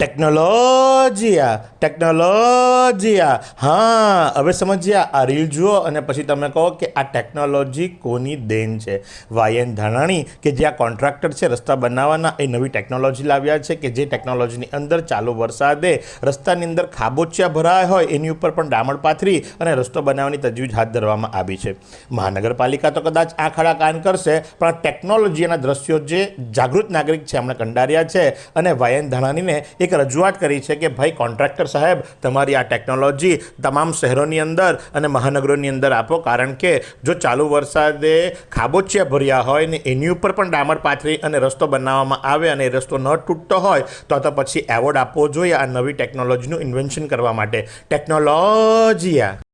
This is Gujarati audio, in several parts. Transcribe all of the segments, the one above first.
ટેકનોલોજીયા ટેકનોલોજીયા હા, હવે સમજ્યા, આ રીલ જુઓ અને પછી તમે કહો કે આ ટેકનોલોજી કોની દેન છે? વાયન ધાણાણી કે જે આ કોન્ટ્રાક્ટર છે, રસ્તા બનાવવાના, એ નવી ટેકનોલોજી લાવ્યા છે કે જે ટેકનોલોજીની અંદર ચાલુ વરસાદે રસ્તાની અંદર ખાબોચિયા ભરાયા હોય, એની ઉપર પણ ડામર પાથરી અને રસ્તો બનાવવાની તજવીજ હાથ ધરવામાં આવી છે. મહાનગરપાલિકા તો કદાચ આ ખડા કાન કરશે, પણ ટેકનોલોજીના દ્રશ્યો જે જાગૃત નાગરિક છે, એમણે કંડાર્યા છે અને વાયન ધાણાણીને એક રજૂઆત કરી છે કે, ભાઈ, કોન્ટ્રાક્ટર સાહેબ, તમારી આ ટેકનોલોજી તમામ શહેરોની અંદર અને મહાનગરોની અંદર આપો. કારણ કે જો ચાલુ વરસાદે ખાબોચિયા ભર્યા હોય ને એની ઉપર પણ ડામર પાથરી અને રસ્તો બનાવવામાં આવે અને એ રસ્તો ન તૂટતો હોય, તો તો પછી એવોર્ડ આપવો જોઈએ આ નવી ટેકનોલોજીનું ઇન્વેન્શન કરવા માટે. ટેકનોલોજીયા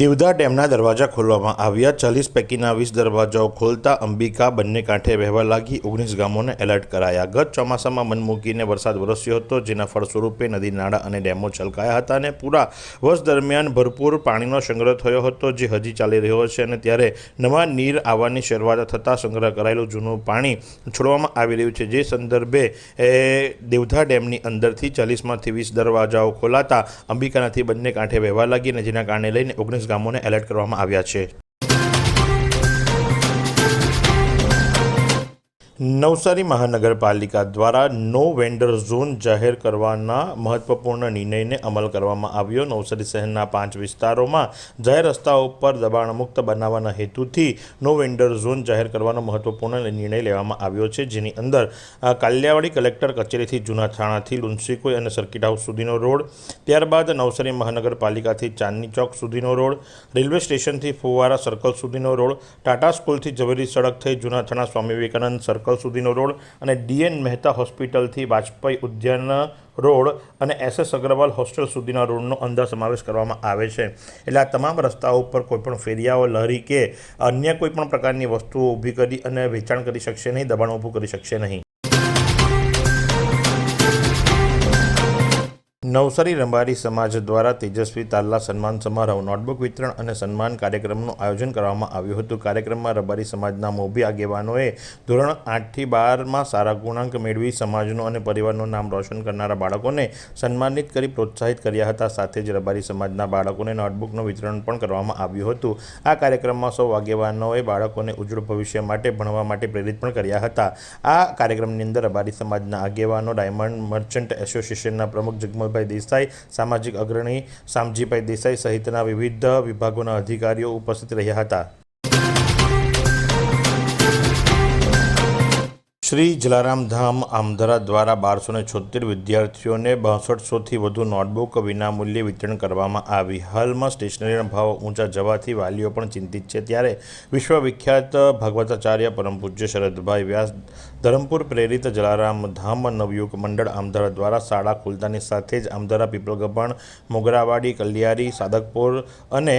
દેવધા ડેમના દરવાજા ખોલવામાં આવ્યા. ચાલીસ પૈકીના વીસ દરવાજાઓ ખોલતા અંબિકા બંને કાંઠે વહેવા લાગી. ઓગણીસ ગામોને એલર્ટ કરાયા. ગત ચોમાસામાં મન મૂકીને વરસાદ વરસ્યો હતો, જેના ફળસ્વરૂપે નદી, નાળા અને ડેમો છલકાયા હતા અને પૂરા વર્ષ દરમિયાન ભરપૂર પાણીનો સંગ્રહ થયો હતો, જે હજી ચાલી રહ્યો છે અને ત્યારે નવા નીર આવવાની શરૂઆત થતાં સંગ્રહ કરાયેલું જૂનું પાણી છોડવામાં આવી રહ્યું છે. જે સંદર્ભે, એ દેવધા ડેમની અંદરથી ચાલીસમાંથી વીસ દરવાજાઓ ખોલાતા અંબિકાનાથી બંને કાંઠે વહેવા લાગી અને જેના કારણે લઈને ઓગણીસ ગામોને એલર્ટ કરવામાં આવ્યા છે. નવસારી મહાનગરપાલિકા દ્વારા નો વેન્ડર ઝોન જાહેર કરવાના મહત્વપૂર્ણ નિર્ણયને અમલ કરવામાં આવ્યો. નવસારી શહેરના પાંચ વિસ્તારોમાં જાહેર રસ્તાઓ પર દબાણમુક્ત બનાવવાના હેતુથી નો વેન્ડર ઝોન જાહેર કરવાનો મહત્વપૂર્ણ નિર્ણય લેવામાં આવ્યો છે, જેની અંદર કાલિયાવાડી કલેક્ટર કચેરીથી જૂના થાણાથી લુન્સીકોઈ અને સર્કિટ હાઉસ સુધીનો રોડ, ત્યારબાદ નવસારી મહાનગરપાલિકાથી ચાંદની ચોક સુધીનો રોડ, રેલવે સ્ટેશનથી ફુવારા સર્કલ સુધીનો રોડ, ટાટા સ્કૂલથી ઝવેરી સડક થઈ જૂના થાણા સ્વામી વિવેકાનંદ સર્કલ સુધીનો રોડ અને ડીએન મહેતા હોસ્પિટલથી વાજપેયી ઉદ્યાન રોડ અને એસ એસ અગ્રવાલ હોસ્ટેલ સુધીના રોડનો અંદર સમાવેશ કરવામાં આવે છે. એટલે આ તમામ રસ્તાઓ ઉપર કોઈપણ ફેરિયાઓ, લહેરી કે અન્ય કોઈપણ પ્રકારની વસ્તુઓ ઊભી કરી અને વેચાણ કરી શકશે નહીં, દબાણ ઊભું કરી શકશે નહીં. નવસારી રંબારી સમાજ દ્વારા તેજસ્વી તાલ્લા સન્માન સમારોહ, નોટબુક વિતરણ અને સન્માન કાર્યક્રમનું આયોજન કરવામાં આવ્યું હતું. કાર્યક્રમમાં રબારી સમાજના મોભી આગેવાનોએ ધોરણ આઠથી બારમાં સારા ગુણાંક મેળવી સમાજનું અને પરિવારનું નામ રોશન કરનારા બાળકોને સન્માનિત કરી પ્રોત્સાહિત કર્યા હતા. સાથે જ રબારી સમાજના બાળકોને નોટબુકનું વિતરણ પણ કરવામાં આવ્યું હતું. આ કાર્યક્રમમાં સૌ આગેવાનોએ બાળકોને ઉજ્જવળ ભવિષ્ય માટે ભણવા માટે પ્રેરિત પણ કર્યા હતા. આ કાર્યક્રમની અંદર રબારી સમાજના આગેવાનો, ડાયમંડ મર્ચન્ટ એસોસિએશનના પ્રમુખ જગમલભાઈ દેસાઈ, સામાજિક અગ્રણી શામજીભાઈ દેસાઈ સહિતના વિવિધ વિભાગોના અધિકારીઓ ઉપસ્થિત રહ્યા હતા. શ્રી જલારામ ધામ આમધરા દ્વારા બારસો ને છોતેર વિદ્યાર્થીઓને બાસઠસોથી વધુ નોટબુક વિનામૂલ્યે વિતરણ કરવામાં આવી. હાલમાં સ્ટેશનરીના ભાવ ઊંચા જવાથી વાલીઓ પણ ચિંતિત છે. ત્યારે વિશ્વવિખ્યાત ભાગવતાચાર્ય પરમ પૂજ્ય શરદભાઈ વ્યાસ ધરમપુર પ્રેરિત જલારામ ધામ નવયુગ મંડળ આમદરા દ્વારા શાળા ખુલતાની સાથે જ આમદરા પીપળગભણ મોગરાવાડી, કલિયારી સાદકપુર અને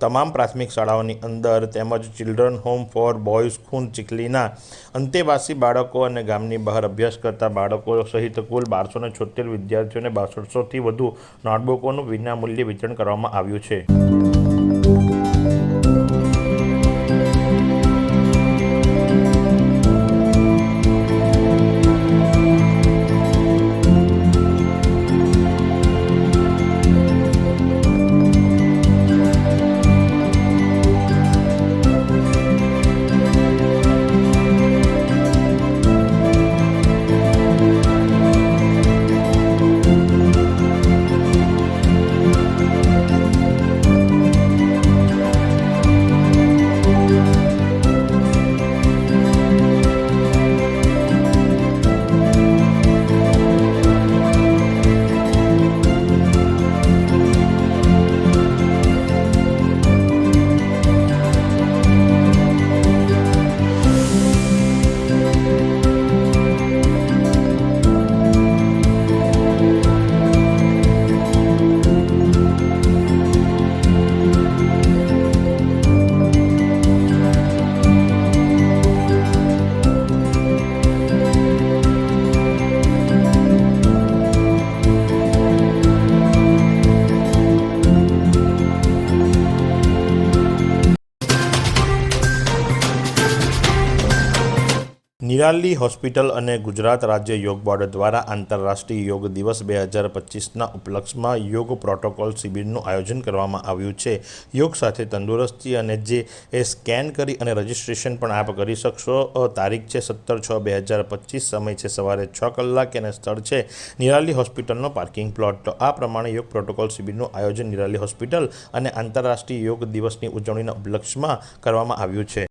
તમામ પ્રાથમિક શાળાઓની અંદર તેમજ ચિલ્ડ્રન હોમ ફોર બોયઝ ખૂન ચીખલીના અંતેવાસી બાળકો અને ગામની બહાર અભ્યાસ કરતા બાળકો સહિત કુલ બારસો ને છોતેર વિદ્યાર્થીઓને બાસઠસોથી વધુ નોટબુકોનું વિનામૂલ્યે વિતરણ કરવામાં આવ્યું છે. નિરાલી હોસ્પિટલ અને ગુજરાત રાજ્ય યોગ બોર્ડ દ્વારા આંતરરાષ્ટ્રીય યોગ દિવસ બે હજાર પચીસના ઉપલક્ષમાં યોગ પ્રોટોકોલ શિબિરનું આયોજન કરવામાં આવ્યું છે. યોગ સાથે તંદુરસ્તી અને જે એ સ્કેન કરી અને રજિસ્ટ્રેશન પણ આપ કરી શકશો. તારીખ છે સત્તર છ બે હજાર પચીસ, સમય છે સવારે છ કલાકે અને સ્થળ છે નિરાલી હોસ્પિટલનો પાર્કિંગ પ્લોટ. તો આ પ્રમાણે યોગ પ્રોટોકોલ શિબિરનું આયોજન નિરાલી હોસ્પિટલ અને આંતરરાષ્ટ્રીય યોગ દિવસની ઉજવણીના ઉપલક્ષમાં કરવામાં આવ્યું છે.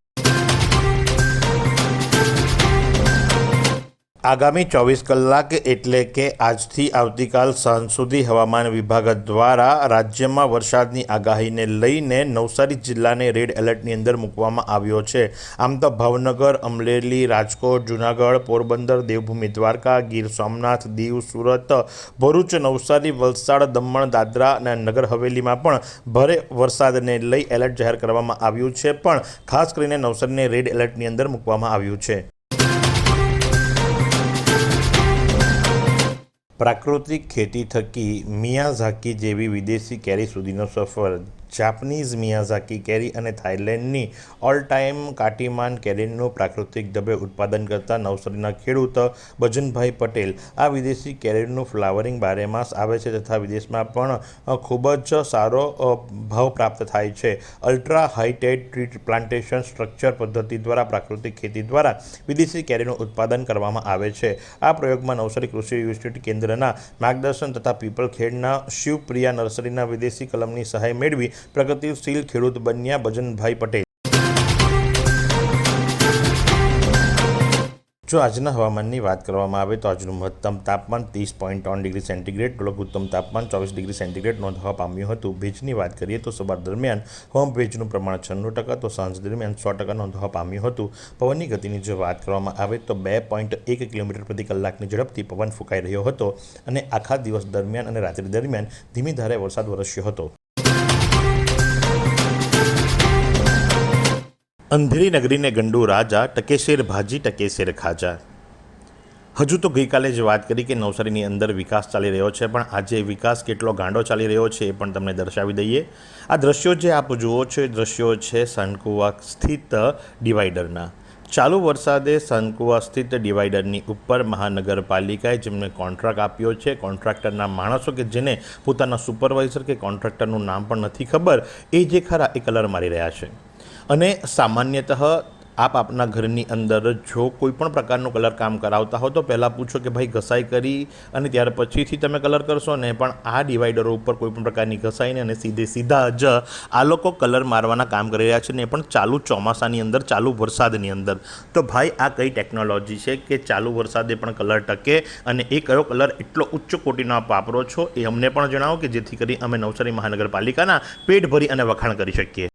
આગામી ચોવીસ કલાક એટલે કે આજથી આવતીકાલ સાંજ સુધી હવામાન વિભાગ દ્વારા રાજ્યમાં વરસાદની આગાહીને લઈને નવસારી જિલ્લાને રેડ એલર્ટની અંદર મૂકવામાં આવ્યો છે. આમ તો ભાવનગર, અમરેલી, રાજકોટ, જૂનાગઢ, પોરબંદર, દેવભૂમિ, દ્વારકા, ગીર સોમનાથ, દીવ, સુરત, ભરૂચ, નવસારી, વલસાડ, દમણ, દાદરા અને નગર હવેલીમાં પણ ભારે વરસાદને લઈ એલર્ટ જાહેર કરવામાં આવ્યું છે. પણ ખાસ કરીને નવસારીને રેડ એલર્ટની અંદર મૂકવામાં આવ્યું છે. પ્રાકૃતિક ખેતી થકી મિયાઝાકી જેવી વિદેશી કેરી સુધીનો સફર જાપાનીઝ મિયાઝાકી કેરી અને થાઇલેન્ડની ઓલ ટાઈમ કાટીમાન કેરીનું પ્રાકૃતિક ઢબે ઉત્પાદન કરતા નવસારીના ખેડૂત ભજનભાઈ પટેલ આ વિદેશી કેરીનું ફ્લાવરિંગ બારેમાસ આવે છે તથા વિદેશમાં પણ ખૂબ જ સારો ભાવ પ્રાપ્ત થાય છે. Ultra heighted tree plantation structure પદ્ધતિ દ્વારા, પ્રાકૃતિક ખેતી દ્વારા વિદેશી કેરીનું ઉત્પાદન કરવામાં આવે છે. આ પ્રયોગમાં નવસારી કૃષિ યુનિવર્સિટી કેન્દ્રના માર્ગદર્શન તથા પીપલખેડના શિવપ્રિયા નર્સરીના વિદેશી કલમની સહાય મેળવી પ્રગતિશીલ ખેડૂત બન્યા ભજનભાઈ પટેલ. જો આજના હવામાનની વાત કરવામાં આવે તો આજનું મહત્તમ તાપમાન ત્રીસ પોઈન્ટ ત્રણ ડિગ્રી સેન્ટીગ્રેડ, લઘુત્તમ તાપમાન ચોવીસ ડિગ્રી સેન્ટીગ્રેડ નોંધવા પામ્યું હતું. ભેજની વાત કરીએ તો સવાર દરમિયાન હોમ ભેજનું પ્રમાણ છન્નું ટકા તો સાંજ દરમિયાન સો ટકા નોંધવા પામ્યું હતું. પવનની ગતિની જો વાત કરવામાં આવે તો બે પોઈન્ટ એક કિલોમીટર પ્રતિ કલાકની ઝડપથી પવન ફૂંકાઈ રહ્યો હતો અને આખા દિવસ દરમિયાન અને રાત્રિ દરમિયાન ધીમી ધારે વરસાદ વરસ્યો હતો. અંધેરી નગરીને ગંડુ રાજા ટકેશેર, ભાજી ટકેશેર ખાજા. હજુ તો ગઈકાલે જ વાત કરી કે નવસારીની અંદર વિકાસ ચાલી રહ્યો છે, પણ આજે વિકાસ કેટલો ગાંડો ચાલી રહ્યો છે એ પણ તમને દર્શાવી દઈએ. આ દ્રશ્યો જે આપ જુઓ છો, એ દ્રશ્યો છે સનકુવા સ્થિત ડિવાઈડરના. ચાલુ વરસાદે સનકુવા સ્થિત ડિવાઈડરની ઉપર મહાનગરપાલિકાએ જેમને કોન્ટ્રાક્ટ આપ્યો છે, કોન્ટ્રાક્ટરના માણસો કે જેને પોતાના સુપરવાઇઝર કે કોન્ટ્રાક્ટરનું નામ પણ નથી ખબર, એ જે ખરા એ કલર મારી રહ્યા છે. અને સામાન્યતઃ આપ આપના ઘરની અંદર જો કોઈ પણ પ્રકારનું કલર કામ કરાવતા હો તો પહેલાં પૂછો કે ભાઈ, ઘસાઈ કરી અને ત્યાર પછીથી તમે કલર કરશો ને? પણ આ ડિવાઈડરો ઉપર કોઈ પણ પ્રકારની ઘસાઈને અને સીધે સીધા જ આ લોકો કલર મારવાના કામ કરી રહ્યા છે ને પણ ચાલુ ચોમાસાની અંદર, ચાલુ વરસાદની અંદર. તો ભાઈ, આ કઈ ટેકનોલોજી છે કે ચાલુ વરસાદે પણ કલર ટકે અને એ કયો કલર એટલો ઉચ્ચ કોટીનો આપ વાપરો છો એ અમને પણ જણાવો કે જેથી કરી અમે નવસારી મહાનગરપાલિકાના પેટ ભરી અને વખાણ કરી શકીએ.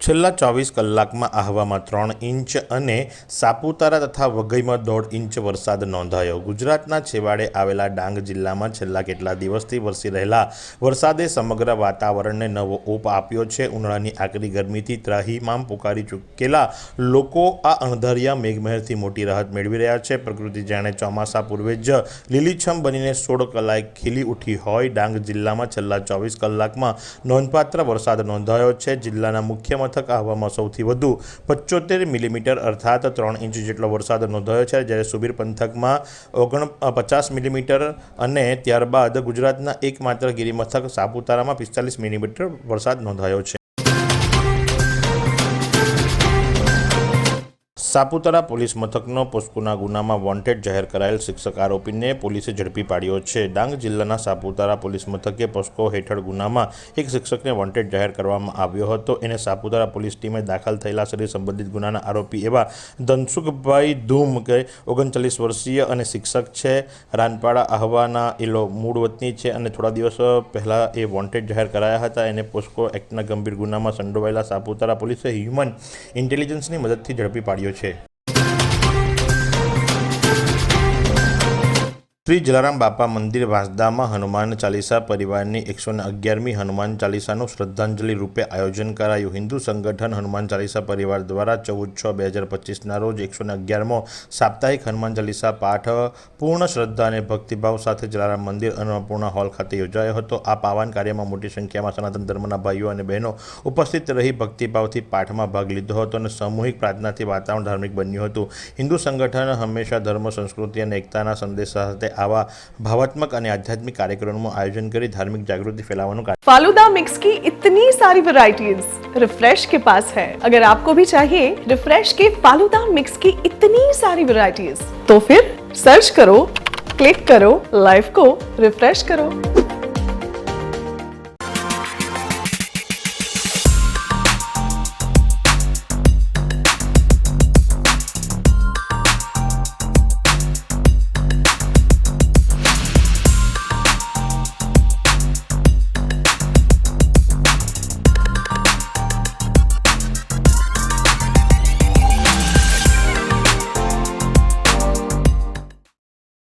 છેલ્લા ચોવીસ કલાકમાં આહવામાં ત્રણ ઇંચ અને સાપુતારા તથા વઘઈમાં દોઢ ઇંચ વરસાદ નોંધાયો. ગુજરાતના છેવાડે આવેલા ડાંગ જિલ્લામાં છેલ્લા કેટલા દિવસથી વરસી રહેલા વરસાદે સમગ્ર વાતાવરણને નવો ઓપ આપ્યો છે. ઉનાળાની આકરી ગરમીથી ત્રાહીમામ પુકારી ચૂકેલા લોકો આ અણધાર્યા મેઘમહેરથી મોટી રાહત મેળવી રહ્યા છે. પ્રકૃતિ જાણે ચોમાસા પૂર્વે જ લીલીછમ બનીને સોળ કલાક ખીલી ઉઠી હોય. ડાંગ જિલ્લામાં છેલ્લા ચોવીસ કલાકમાં નોંધપાત્ર વરસાદ નોંધાયો છે. જિલ્લાના મુખ્ય મથક આહવામાં સૌથી વધુ પચોતેર મિલીમીટર અર્થાત ત્રણ ઇંચ જેટલો વરસાદ નોંધાયો છે. જ્યારે સુબીર પંથકમાં ઓગણ પચાસ મિલીમીટર અને ત્યારબાદ ગુજરાતના એકમાત્ર ગિરિમથક સાપુતારામાં પિસ્તાલીસ મિલીમીટર વરસાદ નોંધાયો છે. સાપુતારા પોલીસ મથકનો પોસ્કોના ગુનામાં વોન્ટેડ જાહેર કરાયેલ શિક્ષક આરોપીને પોલીસે ઝડપી પાડ્યો છે. ડાંગ જિલ્લાના સાપુતારા પોલીસ મથકે પોસ્કો હેઠળ ગુનામાં એક શિક્ષકને વોન્ટેડ જાહેર કરવામાં આવ્યો હતો. એને સાપુતારા પોલીસ ટીમે દાખલ થયેલા શરીર સંબંધિત ગુનાના આરોપી એવા ધનસુખભાઈ ધૂમ કે ઓગણચાલીસ વર્ષીય અને શિક્ષક છે. રાનપાડા આહવાના એલો મૂળ વતની છે અને થોડા દિવસ પહેલાં એ વોન્ટેડ જાહેર કરાયા હતા. એને પોસ્કો એક્ટના ગંભીર ગુનામાં સંડોવાયેલા સાપુતારા પોલીસે હ્યુમન ઇન્ટેલિજન્સની મદદથી ઝડપી પાડ્યો છે. શ્રી જલારામ બાપા મંદિર વાંસદામાં હનુમાન ચાલીસા પરિવારની એકસો અગિયારમી હનુમાન ચાલીસાનું શ્રદ્ધાંજલિ રૂપે આયોજન કરાયું. હિન્દુ સંગઠન હનુમાન ચાલીસા પરિવાર દ્વારા ચૌદ છ બે હજાર પચીસના રોજ એકસો અગિયારમો સાપ્તાહિક હનુમાન ચાલીસા પાઠ પૂર્ણ શ્રદ્ધા અને ભક્તિભાવ સાથે જલારામ મંદિર અન્નપૂર્ણા હોલ ખાતે યોજાયો હતો. આ પાવન કાર્યમાં મોટી સંખ્યામાં સનાતન ધર્મના ભાઈઓ અને બહેનો ઉપસ્થિત રહી ભક્તિભાવથી પાઠમાં ભાગ લીધો હતો અને સામૂહિક પ્રાર્થનાથી વાતાવરણ ધાર્મિક બન્યું હતું. હિન્દુ સંગઠન હંમેશા ધર્મ, સંસ્કૃતિ અને એકતાના સંદેશ સાથે આવા ભાવાત્મક અને આધ્યાત્મિક કાર્યક્રમોનું આયોજન કરી ધાર્મિક જાગૃતિ ફેલાવવાનું કાર્ય फालूदा मिक्स की इतनी सारी वैरायटीज रिफ्रेश के पास है अगर आपको भी चाहिए रिफ्रेश के फालूदा मिक्स की इतनी सारी वैरायटीज तो फिर सर्च करो क्लिक करो लाइफ को रिफ्रेश करो